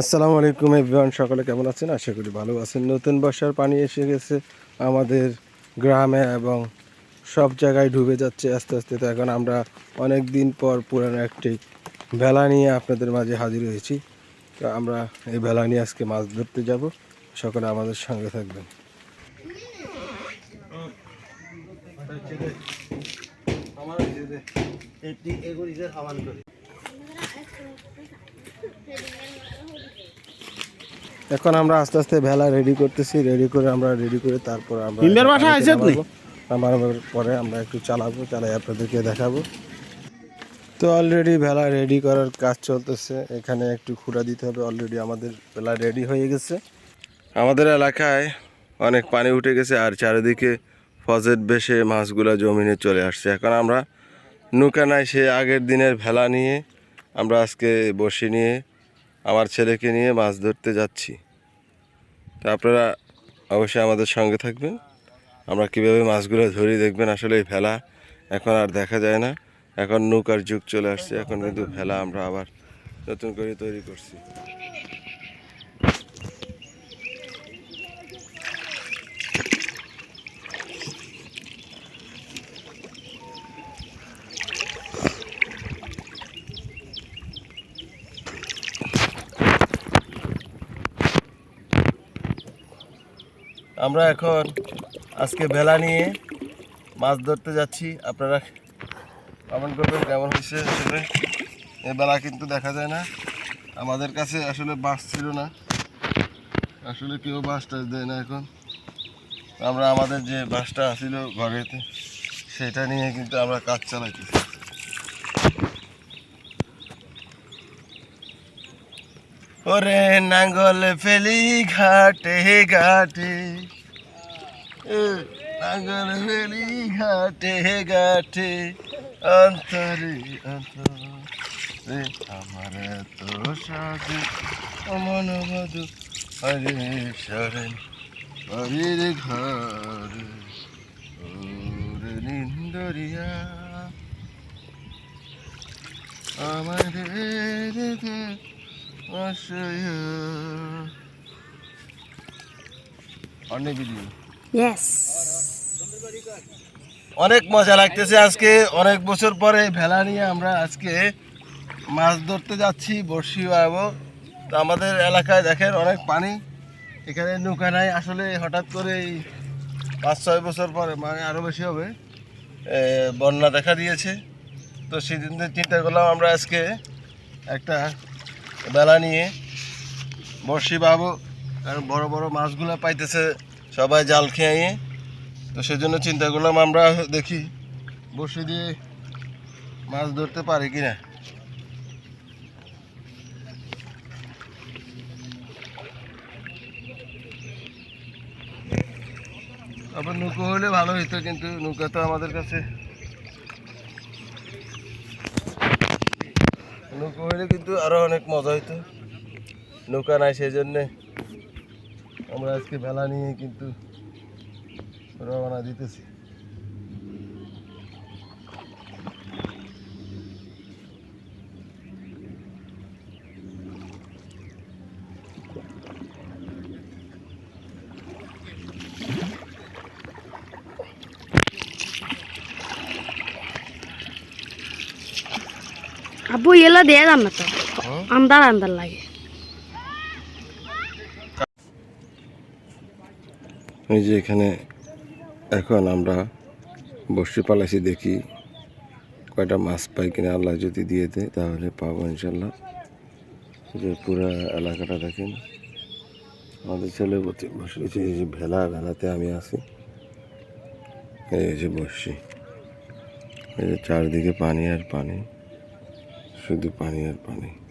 আসসালামু আলাইকুম এভরিওয়ান, সকলে কেমন আছেন? আশা করি ভালো আছেন। নতুন বর্ষার পানি এসে গেছে। আমাদের গ্রামে এবং সব জায়গায় ডুবে যাচ্ছে আস্তে আস্তে। তো এখন আমরা অনেক দিন পর পুরানো একটি ভেলা নিয়ে আপনাদের মাঝে হাজির হয়েছি। তো আমরা এই ভেলা নিয়ে আজকে মাছ ধরতে যাব। সকলে আমাদের সঙ্গে থাকবেন। এখন আমরা আস্তে আস্তে ভেলা রেডি করতেছি রেডি করে আমরা রেডি করে তারপর আমরা নি? পরে আমরা একটু চালাবো চালাই আপনাদেরকে দেখাবো। তো অলরেডি ভেলা রেডি করার কাজ চলতেছে। এখানে একটু খুঁড়া দিতে হবে অলরেডি আমাদের ভেলা রেডি হয়ে গেছে। আমাদের এলাকায় অনেক পানি উঠে গেছে আর চারিদিকে ফজেট বেশে মাছগুলো জমিনে চলে আসছে। এখন আমরা নৌকা নাই সে আগের দিনের ভেলা নিয়ে আমরা আজকে বসে নিয়ে আমার ছেলেকে নিয়ে মাছ ধরতে যাচ্ছি। তো আপনারা অবশ্যই আমাদের সঙ্গে থাকবেন। আমরা কীভাবে মাছগুলো ধরি দেখবেন আসলে এই ভেলা এখন আর দেখা যায় না। এখন নৌকার যুগ চলে আসছে, এখন কিন্তু ভেলা আমরা আবার নতুন করে তৈরি করছি। আমরা এখন আজকে বেলা নিয়ে মাছ ধরতে যাচ্ছি। আপনারা কমেন্ট করবেন কেমন হয়েছে আসলে। এ বেলা কিন্তু দেখা যায় না। আমাদের কাছে আসলে বাস ছিল না। আসলে কেউ বাসটা দেয় না এখন। আমরা আমাদের যে বাসটা ছিল ঘরেতে, সেটা নিয়ে কিন্তু আমরা কাজ চালাইতেছি। ওরে নাঙ্গল ফেলি ঘাটে ঘাটে। নাঙ্গল ফেলি ঘাটে ঘাটে। অন্তরে অন্তরে আমার তো সাজে অমন মধু। হরে শরণ হরির ঘর। নিন্দরিয়া। আমাদের অনেক মজা লাগতেছে আজকে। অনেক বছর পরে ভেলা নিয়ে আমরা আজকে মাছ ধরতে যাচ্ছি বড়শি বাবো তো আমাদের এলাকায় দেখেন অনেক পানি। এখানে নৌকা নাই। আসলে হঠাৎ করে এই পাঁচ ছয় বছর পরে মানে আরও বেশি হবে। বন্যা দেখা দিয়েছে। তো সেদিন চিন্তা করলাম আমরা আজকে একটা বেলা নিয়ে বড়শি বাবো, কারণ বড় বড় মাছগুলো পাইতেছে সবাই জাল খেয়ে। তো সেজন্য চিন্তা করলাম আমরা দেখি বসে দিয়ে মাছ ধরতে পারি কিনা। আবার নৌকো হলে ভালো হইতো, কিন্তু নৌকা তো আমাদের কাছে নৌকো হলে কিন্তু আরও অনেক মজা হইতো। নৌকা নাই সেই জন্যে আমরা আজকে বেলা নিয়ে কিন্তু রওনা দিতেছি। আব্বু এলো দিয়ে যান না তো? আন্দার আন্দার লাগে। এই যে এখানে এখন আমরা বসে পালাইছি দেখি কয়টা মাছ পাই কিনা আল্লাহ যদি দিয়ে দেয় তাহলে পাবো ইনশাল্লাহ যে পুরা এলাকাটা দেখেন। আমাদের ছেলে বসে বসেছে এই যে ভেলা ভেলাতে আমি আছি। এই যে বসছি। এই যে চারদিকে পানি আর পানি। শুধু পানি আর পানি।